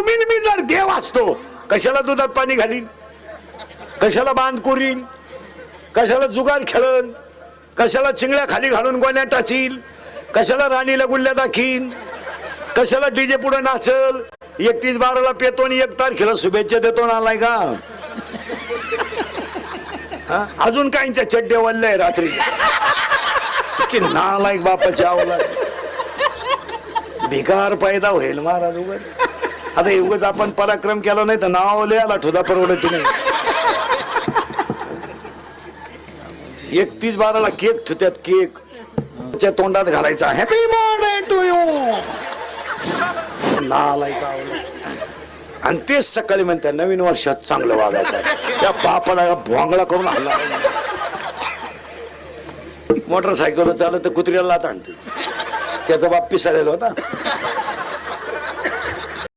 तुम्ही मी जर देव असतो कशाला दुधात पाणी घालीन? कशाला बांध कोरीन? कशाला जुगार खेळन? कशाला चिंगळ्या खाली घालून गोण्या टाचील कशाला राणीला गुल्ल्या दाखीन? कशाला डीजे पुढे नाचल? एकतीस बाराला पेतो आणि एक तारखेला शुभेच्छा देतो ना आलाय का? हा? अजून काहींच्या चड्डे वल्ले रात्री? की नालायक बापाच्या आवला भिकार पैदा होईल महाराज उगाच. आता उगाच आपण पराक्रम केला नाही तर नाव लिहायला ठुदा परवडत नाही एकतीस बाराला केक ठेवत्यात केक. च्या तोंडात घालायचा हॅपी बर्थडे टू यू नालायक आणि तेच सकाळी म्हणतात नवीन वर्षात चांगलं वागायचं त्या बापाला भोंगळा करून हल्ला मोटरसायकल चालत तर कुत्र्याला लात आणते. त्याचा बाप पिसाळलेला होता.